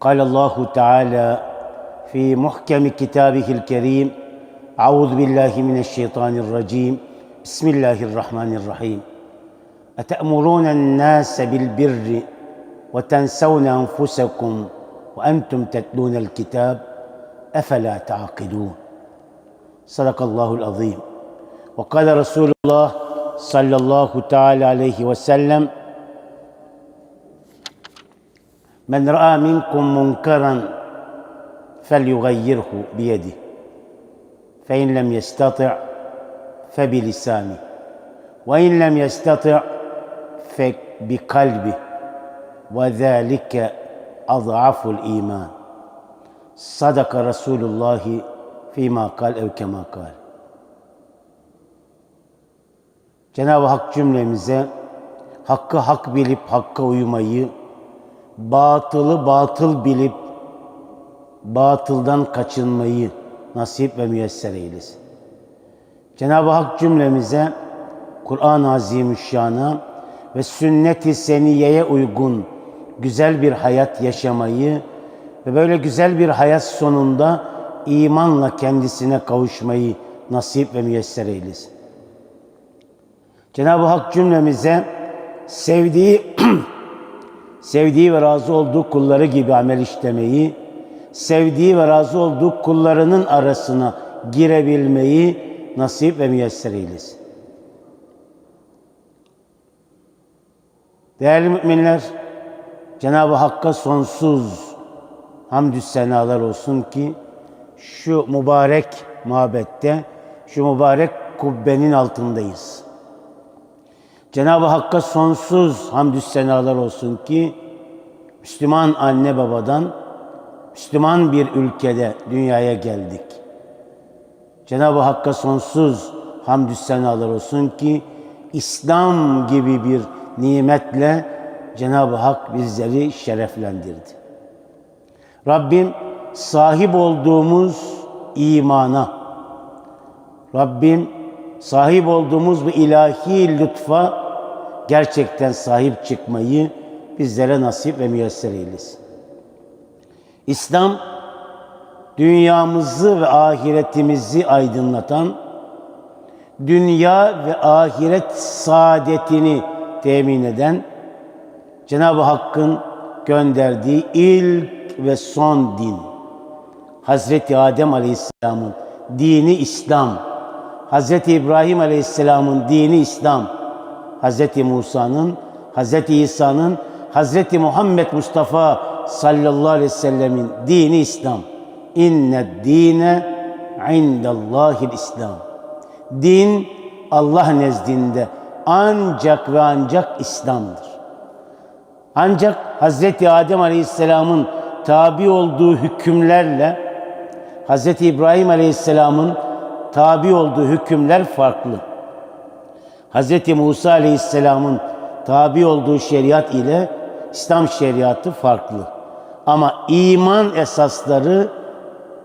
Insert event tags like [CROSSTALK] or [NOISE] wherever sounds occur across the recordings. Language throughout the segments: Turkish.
قال الله تعالى في محكم كتابه الكريم أعوذ بالله من الشيطان الرجيم. بسم الله الرحمن الرحيم. أتأمرون الناس بالبر وتنسون أنفسكم وأنتم تتلون الكتاب أفلا تعقلون؟ صدق الله العظيم. وقال رسول الله صلى الله تعالى عليه وسلم من راى منكم منكرا فليغيره بيده فان لم يستطع فبلسانه وان لم يستطع فبقلبه وذلك اضعف الايمان صدق رسول الله فيما قال او كما قال Cenab-ı Hak cümlemize hakkı hak bilip hakka uymayı, batılı batıl bilip batıldan kaçınmayı nasip ve müyesser eylesin. Cenab-ı Hak cümlemize Kur'an-ı Azimüşşan'a ve sünnet-i seniyeye uygun güzel bir hayat yaşamayı ve böyle güzel bir hayat sonunda imanla kendisine kavuşmayı nasip ve müyesser eylesin. Cenab-ı Hak cümlemize sevdiği [CLEARS THROAT] sevdiği ve razı olduğu kulları gibi amel işlemeyi, sevdiği ve razı olduğu kullarının arasına girebilmeyi nasip ve müyesser eylesin. Değerli müminler, Cenab-ı Hakk'a sonsuz hamdü senalar olsun ki şu mübarek mabette, şu mübarek kubbenin altındayız. Cenab-ı Hakk'a sonsuz hamdü senalar olsun ki Müslüman anne babadan Müslüman bir ülkede dünyaya geldik. Cenab-ı Hakk'a sonsuz hamdü senalar olsun ki İslam gibi bir nimetle Cenab-ı Hak bizleri şereflendirdi. Rabbim sahip olduğumuz imana, Rabbim sahip olduğumuz bu ilahi lütfa gerçekten sahip çıkmayı bizlere nasip ve müyesser eylesin. İslam dünyamızı ve ahiretimizi aydınlatan, dünya ve ahiret saadetini temin eden Cenab-ı Hakk'ın gönderdiği ilk ve son din. Hazreti Adem Aleyhisselam'ın dini İslam. Hazreti İbrahim Aleyhisselam'ın dini İslam. Hazreti Musa'nın, Hazreti İsa'nın, Hazreti Muhammed Mustafa sallallahu aleyhi ve sellemin dini İslam. İnne dine indallahil İslam. Din Allah nezdinde ancak ve ancak İslam'dır. Ancak Hazreti Adem Aleyhisselam'ın tabi olduğu hükümlerle Hazreti İbrahim Aleyhisselam'ın tabi olduğu hükümler farklı. Hz. Musa Aleyhisselam'ın tabi olduğu şeriat ile İslam şeriatı farklı. Ama iman esasları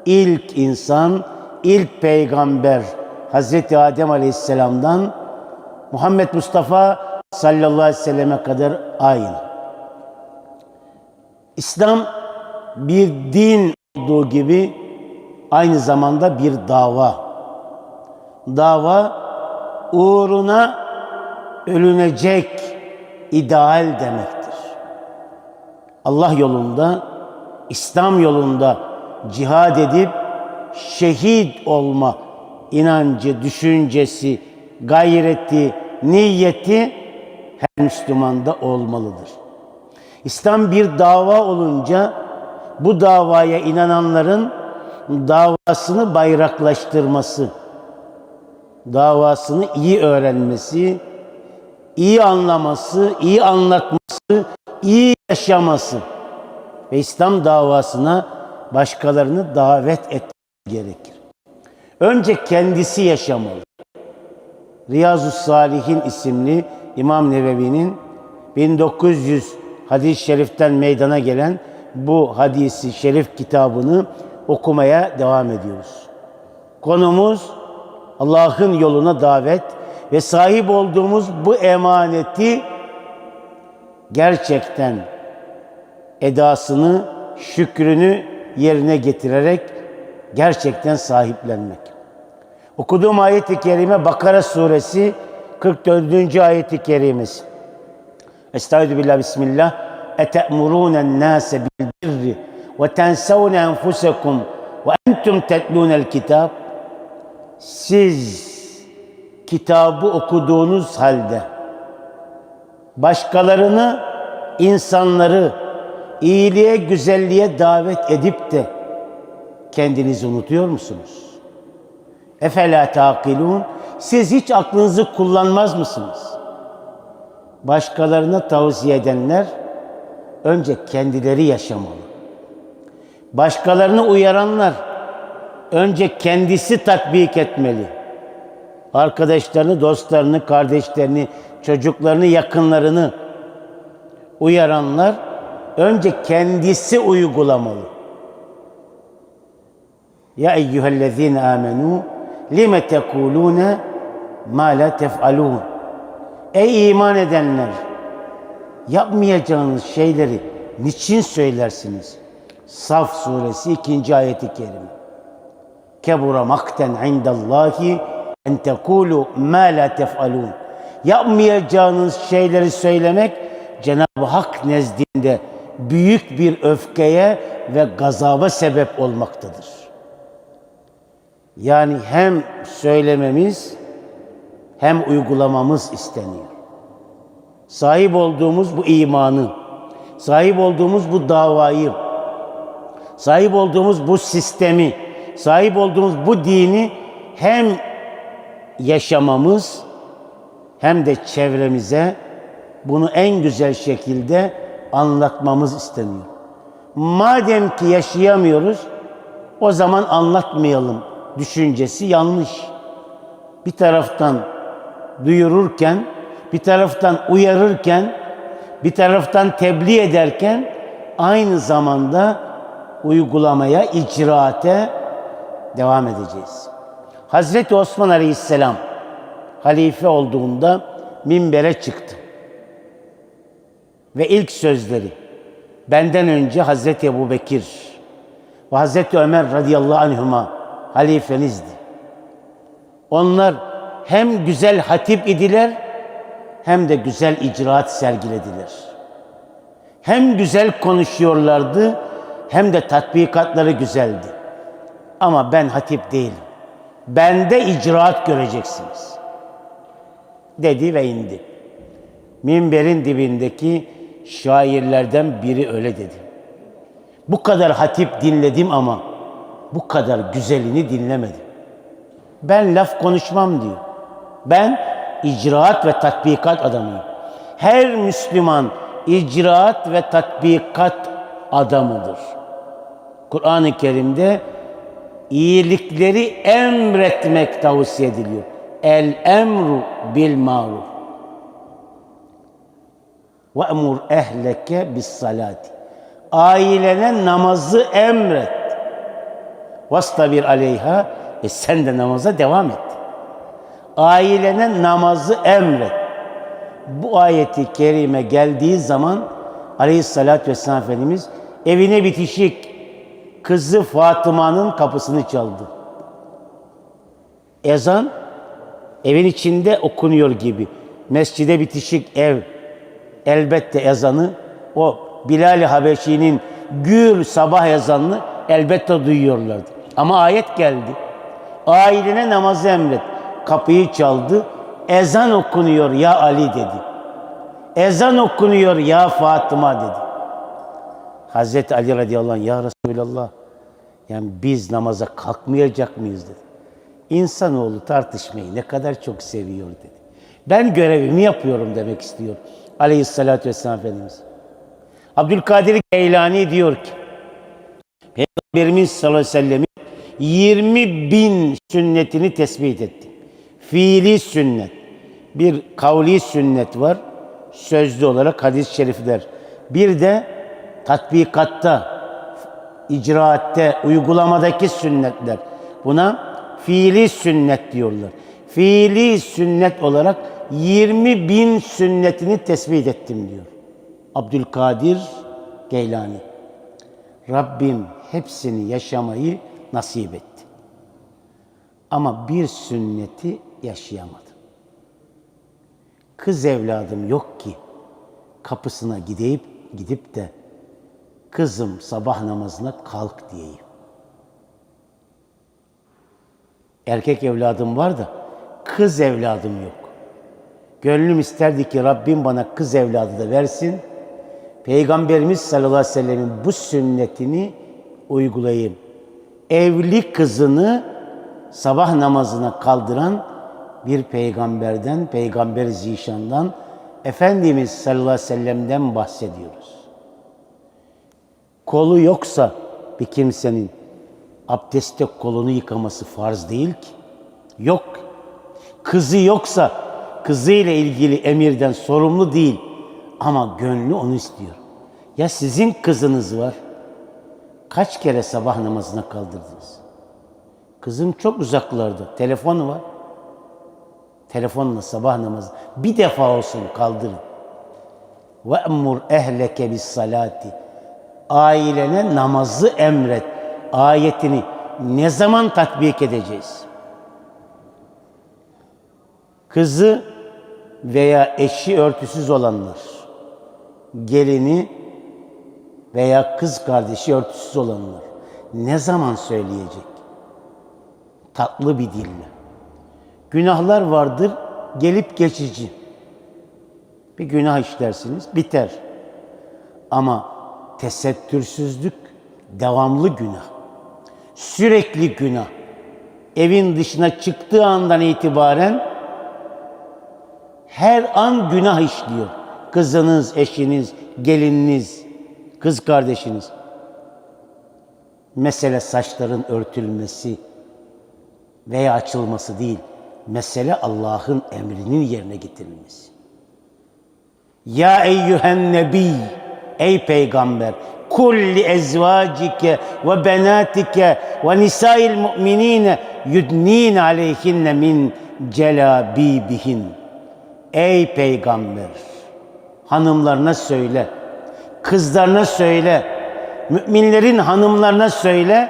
ilk insan, ilk peygamber Hz. Adem Aleyhisselam'dan Muhammed Mustafa sallallahu aleyhi ve selleme kadar aynı. İslam bir din olduğu gibi aynı zamanda bir dava. Dava uğruna ölünecek ideal demektir. Allah yolunda İslam yolunda cihad edip şehit olma inancı, düşüncesi, gayreti, niyeti her Müslümanda olmalıdır. İslam bir dava olunca bu davaya inananların davasını bayraklaştırması, davasını iyi öğrenmesi, iyi anlaması, iyi anlatması, iyi yaşaması ve İslam davasına başkalarını davet etmesi gerekir. Önce kendisi yaşamalı. Riyazu Salihin isimli İmam Nevevi'nin 1900 hadis-i şeriften meydana gelen bu hadisi şerif kitabını okumaya devam ediyoruz. Konumuz Allah'ın yoluna davet ve sahip olduğumuz bu emaneti gerçekten edasını, şükrünü yerine getirerek gerçekten sahiplenmek. Okuduğum ayet-i kerime Bakara suresi 44. ayet-i kerimesi. Estaizu billah bismillah. Ete'murûnen nâse bil birri ve tensevne enfusekum ve entum tetlûnel kitab. Siz kitabı okuduğunuz halde başkalarını, insanları iyiliğe, güzelliğe davet edip de kendinizi unutuyor musunuz? Efela taqilun. Siz hiç aklınızı kullanmaz mısınız? Başkalarına tavsiye edenler önce kendileri yaşamalı. Başkalarını uyaranlar önce kendisi tatbik etmeli. Arkadaşlarını, dostlarını, kardeşlerini, çocuklarını, yakınlarını uyaranlar önce kendisi uygulamalı. Ya eyyühellezine amenu lime tekulune ma la tef'alun. Ey iman edenler! Yapmayacağınız şeyleri niçin söylersiniz? Saf suresi 2. ayeti kerime. Kebura makten indallahi en tekulu ma la tef'alun. Yapmayacağınız şeyleri söylemek Cenab-ı Hak nezdinde büyük bir öfkeye ve gazaba sebep olmaktadır. Yani hem söylememiz hem uygulamamız isteniyor. Sahip olduğumuz bu imanı, sahip olduğumuz bu davayı, sahip olduğumuz bu sistemi, sahip olduğumuz bu dini hem yaşamamız hem de çevremize bunu en güzel şekilde anlatmamız isteniyor. Madem ki yaşayamıyoruz, o zaman anlatmayalım düşüncesi yanlış. Bir taraftan duyururken, bir taraftan uyarırken, bir taraftan tebliğ ederken aynı zamanda uygulamaya, icraate devam edeceğiz. Hazreti Osman Aleyhisselam halife olduğunda minbere çıktı. Ve ilk sözleri benden önce Hazreti Ebu Bekir ve Hazreti Ömer radıyallahu anhuma halifenizdi. Onlar hem güzel hatip idiler hem de güzel icraat sergilediler. Hem güzel konuşuyorlardı hem de tatbikatları güzeldi. Ama ben hatip değilim. Bende icraat göreceksiniz. Dedi ve indi. Minberin dibindeki şairlerden biri öyle dedi. Bu kadar hatip dinledim ama bu kadar güzelini dinlemedim. Ben laf konuşmam diyor. Ben icraat ve tatbikat adamıyım. Her Müslüman icraat ve tatbikat adamıdır. Kur'an-ı Kerim'de iyilikleri emretmek tavsiye ediliyor. El emru bil maruf. Ve emur ehleke bis salati. Ailene namazı emret. Vastabir aleyha. E sen de namaza devam et. Ailene namazı emret. Bu ayeti kerime geldiği zaman aleyhissalatü vesselam Efendimiz evine bitişik kızı Fatıma'nın kapısını çaldı. Ezan evin içinde okunuyor gibi. Mescide bitişik ev elbette ezanı o Bilal-i Habeşi'nin gür sabah ezanını elbette duyuyorlardı. Ama ayet geldi. Ailene namazı emret. Kapıyı çaldı. Ezan okunuyor ya Ali dedi. Ezan okunuyor ya Fatıma dedi. Hazreti Ali radıyallahu anh ya Resulallah yani biz namaza kalkmayacak mıyız dedi. İnsanoğlu tartışmayı ne kadar çok seviyor dedi. Ben görevimi yapıyorum demek istiyor aleyhissalatü vesselam Efendimiz. Abdülkadir Geylani diyor ki Peygamberimiz sallallahu aleyhi ve sellem'in 20 bin sünnetini tespit etti. Fiili sünnet. Bir kavli sünnet var. Sözlü olarak hadis-i şerifler. Bir de tatbikatta, icraatte, uygulamadaki sünnetler. Buna fiili sünnet diyorlar. Fiili sünnet olarak 20 bin sünnetini tespit ettim diyor. Abdülkadir Geylani. Rabbim hepsini yaşamayı nasip etti. Ama bir sünneti yaşayamadım. Kız evladım yok ki kapısına gidip gidip de kızım sabah namazına kalk diyeyim. Erkek evladım var da kız evladım yok. Gönlüm isterdi ki Rabbim bana kız evladı da versin. Peygamberimiz sallallahu aleyhi ve sellemin bu sünnetini uygulayayım. Evli kızını sabah namazına kaldıran bir peygamberden, peygamber zişandan, Efendimiz sallallahu aleyhi ve sellem'den bahsediyoruz. Kolu yoksa bir kimsenin abdestte kolunu yıkaması farz değil ki. Yok. Kızı yoksa kızıyla ilgili emirden sorumlu değil. Ama gönlü onu istiyor. Ya sizin kızınız var. Kaç kere sabah namazına kaldırdınız? Kızım çok uzaklarda. Telefonu var. Telefonla sabah namazı bir defa olsun kaldırın. Ve emur ehleke bis salati. Ailene namazı emret. Ayetini ne zaman tatbik edeceğiz? Kızı veya eşi örtüsüz olanlar, gelini veya kız kardeşi örtüsüz olanlar ne zaman söyleyecek? Tatlı bir dille. Günahlar vardır, gelip geçici. Bir günah işlersiniz, biter. Ama tesettürsüzlük devamlı günah. Sürekli günah. Evin dışına çıktığı andan itibaren her an günah işliyor. Kızınız, eşiniz, gelininiz, kız kardeşiniz. Mesele saçların örtülmesi veya açılması değil. Mesele Allah'ın emrinin yerine getirilmesi. Ya eyyühen nebi, ey peygamber, kulli ezvacike ve benatike ve nisail mu'minine yudnin aleyhinne min celabibihin. Ey peygamber, hanımlarına söyle, kızlarına söyle, müminlerin hanımlarına söyle,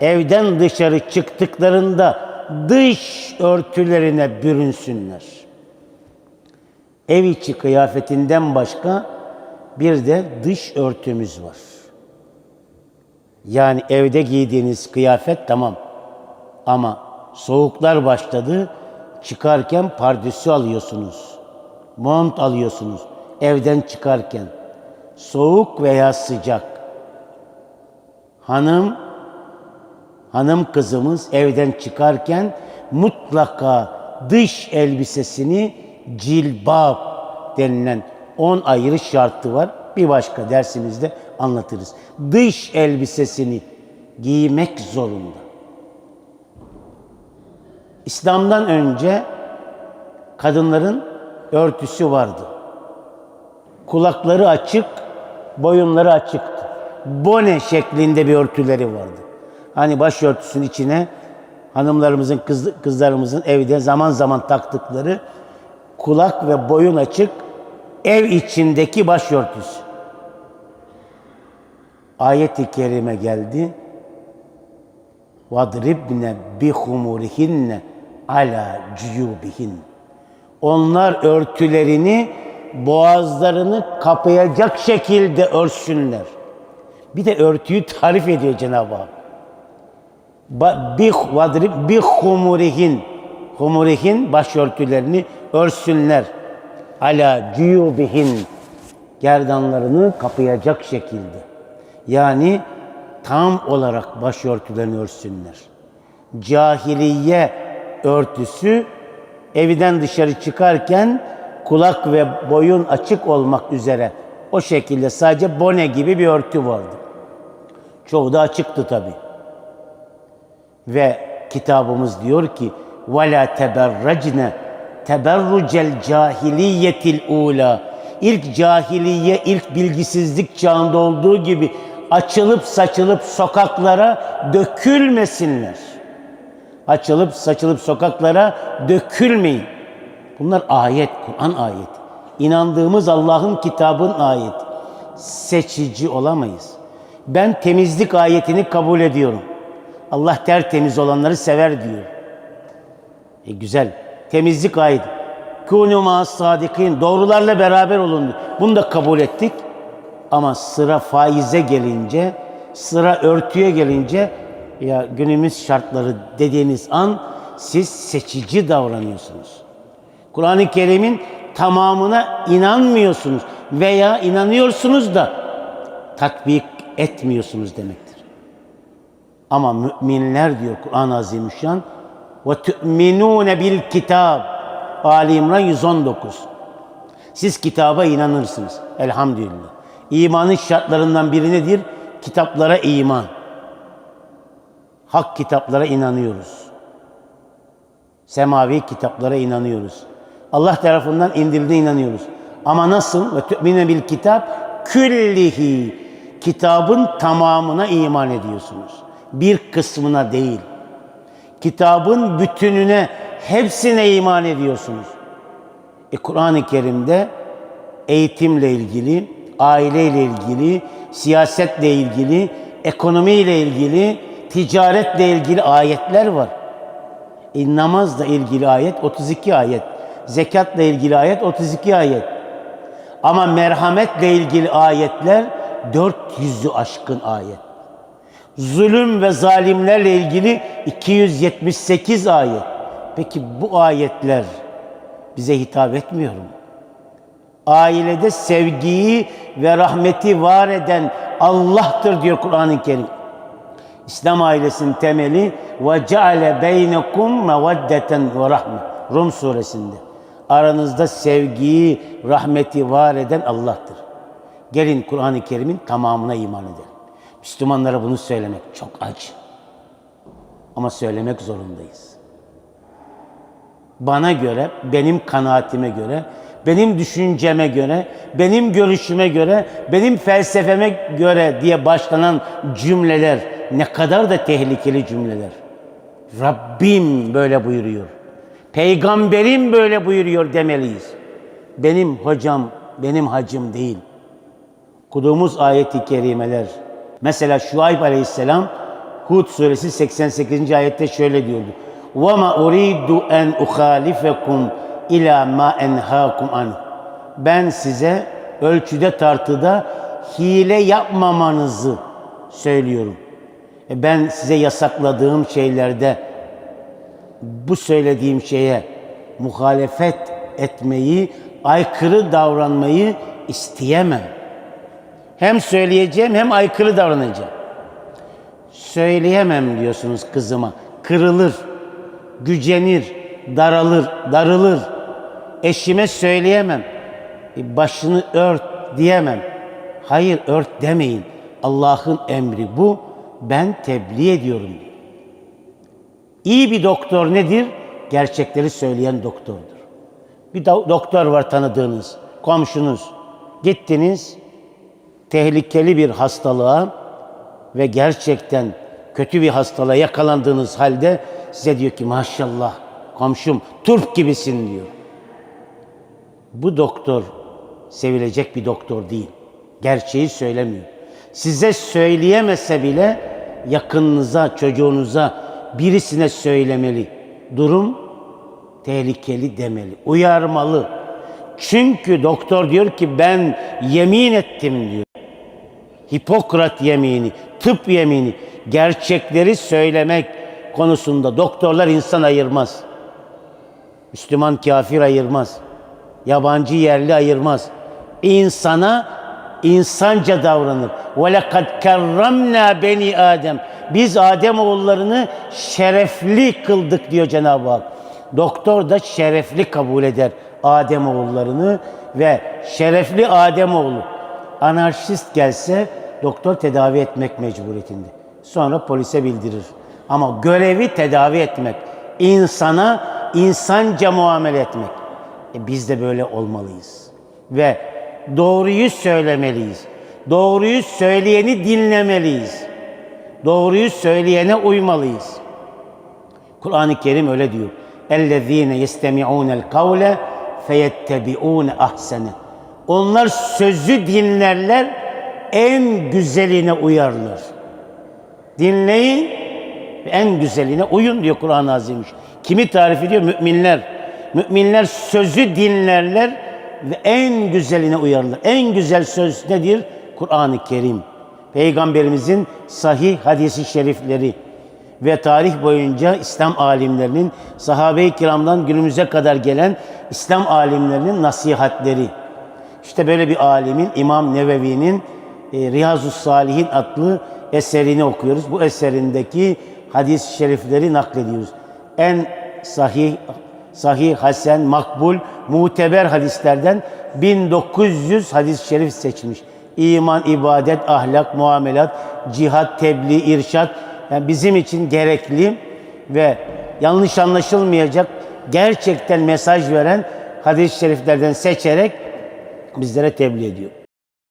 evden dışarı çıktıklarında dış örtülerine bürünsünler. Ev içi kıyafetinden başka bir de dış örtümüz var. Yani evde giydiğiniz kıyafet tamam. Ama soğuklar başladı. Çıkarken pardüsü alıyorsunuz. Mont alıyorsunuz. Evden çıkarken. Soğuk veya sıcak. Hanım hanım kızımız evden çıkarken mutlaka dış elbisesini cilbab denilen 10 ayrı şartı var. Bir başka dersimizde anlatırız. Dış elbisesini giymek zorunda. İslam'dan önce kadınların örtüsü vardı. Kulakları açık, boyunları açıktı. Bone şeklinde bir örtüleri vardı. Hani başörtüsünün içine hanımlarımızın, kız, kızlarımızın evde zaman zaman taktıkları kulak ve boyun açık ev içindeki başörtüsü. Ayet-i kerime geldi. Vadribne bihumurihinne ala cuyubihin. Onlar örtülerini boğazlarını kapayacak şekilde örsünler. Bir de örtüyü tarif ediyor Cenab-ı Hak. Bih vadrib bih humurihin. Humurihin başörtülerini örsünler Ala cuyubihin gerdanlarını kapayacak şekilde. Yani tam olarak başörtülerini örsünler. Cahiliye örtüsü evden dışarı çıkarken kulak ve boyun açık olmak üzere o şekilde sadece bone gibi bir örtü vardı. Çoğu da açıktı tabi. Ve kitabımız diyor ki وَلَا تَبَرَّجْنَ teberrucel cahiliyetil ula. İlk cahiliye, ilk bilgisizlik çağında olduğu gibi açılıp saçılıp sokaklara dökülmesinler. Açılıp saçılıp sokaklara dökülmeyin. Bunlar ayet, Kur'an ayeti. İnandığımız Allah'ın kitabın ayeti. Seçici olamayız. Ben temizlik ayetini kabul ediyorum. Allah tertemiz olanları sever diyor. E güzel. Temizlik ayeti. Kûnû mâ sadikin. Doğrularla beraber olun. Bunu da kabul ettik. Ama sıra faize gelince, sıra örtüye gelince ya günümüz şartları dediğiniz an siz seçici davranıyorsunuz. Kur'an-ı Kerim'in tamamına inanmıyorsunuz veya inanıyorsunuz da tatbik etmiyorsunuz demektir. Ama müminler diyor Kur'an-ı Azimüşşan ve tu'minune bil kitab Ali İmran 119. Siz kitaba inanırsınız. Elhamdülillah. İmanın şartlarından biri nedir? Kitaplara iman. Hak kitaplara inanıyoruz. Semavi kitaplara inanıyoruz. Allah tarafından indirildiğine inanıyoruz. Ama nasıl? Ve tu'mine bil kitap küllihi. Kitabın tamamına iman ediyorsunuz. Bir kısmına değil. Kitabın bütününe, hepsine iman ediyorsunuz. E Kur'an-ı Kerim'de eğitimle ilgili, aileyle ilgili, siyasetle ilgili, ekonomiyle ilgili, ticaretle ilgili ayetler var. E, namazla ilgili ayet 32 ayet. Zekatla ilgili ayet 32 ayet. Ama merhametle ilgili ayetler 400'ü aşkın ayet. Zulüm ve zalimlerle ilgili 278 ayet. Peki bu ayetler bize hitap etmiyor mu? Ailede sevgiyi ve rahmeti var eden Allah'tır diyor Kur'an-ı Kerim. İslam ailesinin temeli ve ceale beynekum meveddeten ve rahme. Rum suresinde. Aranızda sevgiyi, rahmeti var eden Allah'tır. Gelin Kur'an-ı Kerim'in tamamına iman edelim. Müslümanlara bunu söylemek çok acı. Ama söylemek zorundayız. Bana göre, benim kanaatime göre, benim düşünceme göre, benim görüşüme göre, benim felsefeme göre diye başlanan cümleler ne kadar da tehlikeli cümleler. Rabbim böyle buyuruyor. Peygamberim böyle buyuruyor demeliyiz. Benim hocam, benim hacım değil. Okuduğumuz ayeti kerimeler. Mesela Şuayb aleyhisselam Hud suresi 88. ayette şöyle diyordu. وَمَا اُرِيدُ اَنْ اُخَالِفَكُمْ اِلَى مَا اَنْهَاكُمْ عَنْهُ Ben size ölçüde tartıda hile yapmamanızı söylüyorum. E ben size yasakladığım şeylerde bu söylediğim şeye muhalefet etmeyi, aykırı davranmayı isteyemem. Hem söyleyeceğim hem aykırı davranacağım. Söyleyemem diyorsunuz kızıma. Kırılır, gücenir, daralır, darılır. Eşime söyleyemem. E, Başını ört diyemem. Hayır ört demeyin. Allah'ın emri bu. Ben tebliğ ediyorum diyor. İyi bir doktor nedir? Gerçekleri söyleyen doktordur. Bir do- doktor var tanıdığınız, komşunuz. Gittiniz, tehlikeli bir hastalığa ve gerçekten kötü bir hastalığa yakalandığınız halde size diyor ki maşallah komşum turp gibisin diyor. Bu doktor sevilecek bir doktor değil. Gerçeği söylemiyor. Size söyleyemese bile yakınınıza, çocuğunuza, birisine söylemeli. Durum tehlikeli demeli, uyarmalı. Çünkü doktor diyor ki ben yemin ettim diyor. Hipokrat yemini, tıp yemini, gerçekleri söylemek konusunda doktorlar insan ayırmaz. Müslüman kafir ayırmaz. Yabancı yerli ayırmaz. İnsana insanca davranır. Ve lekad kerramna beni Adem. Biz Adem oğullarını şerefli kıldık diyor Cenab-ı Hak. Doktor da şerefli kabul eder Adem oğullarını ve şerefli Adem oğlu anarşist gelse doktor tedavi etmek mecburiyetinde. Sonra polise bildirir. Ama görevi tedavi etmek. insana insanca muamele etmek. E biz de böyle olmalıyız. Ve doğruyu söylemeliyiz. Doğruyu söyleyeni dinlemeliyiz. Doğruyu söyleyene uymalıyız. Kur'an-ı Kerim öyle diyor. اَلَّذ۪ينَ يَسْتَمِعُونَ الْقَوْلَ فَيَتَّبِعُونَ اَحْسَنَ onlar sözü dinlerler, en güzeline uyarlar. Dinleyin en güzeline uyun diyor Kur'an-ı Azimüş. Kimi tarif ediyor? Müminler. Müminler sözü dinlerler ve en güzeline uyarlar. En güzel söz nedir? Kur'an-ı Kerim. Peygamberimizin sahih hadisi şerifleri ve tarih boyunca İslam alimlerinin, sahabe-i kiramdan günümüze kadar gelen İslam alimlerinin nasihatleri. İşte böyle bir alimin İmam Nevevi'nin e, Riyazu Salihin adlı eserini okuyoruz. Bu eserindeki hadis-i şerifleri naklediyoruz. En sahih, sahih, hasen, makbul, muteber hadislerden 1900 hadis-i şerif seçmiş. İman, ibadet, ahlak, muamelat, cihat, tebliğ, irşat yani bizim için gerekli ve yanlış anlaşılmayacak gerçekten mesaj veren hadis-i şeriflerden seçerek bizlere tebliğ ediyor.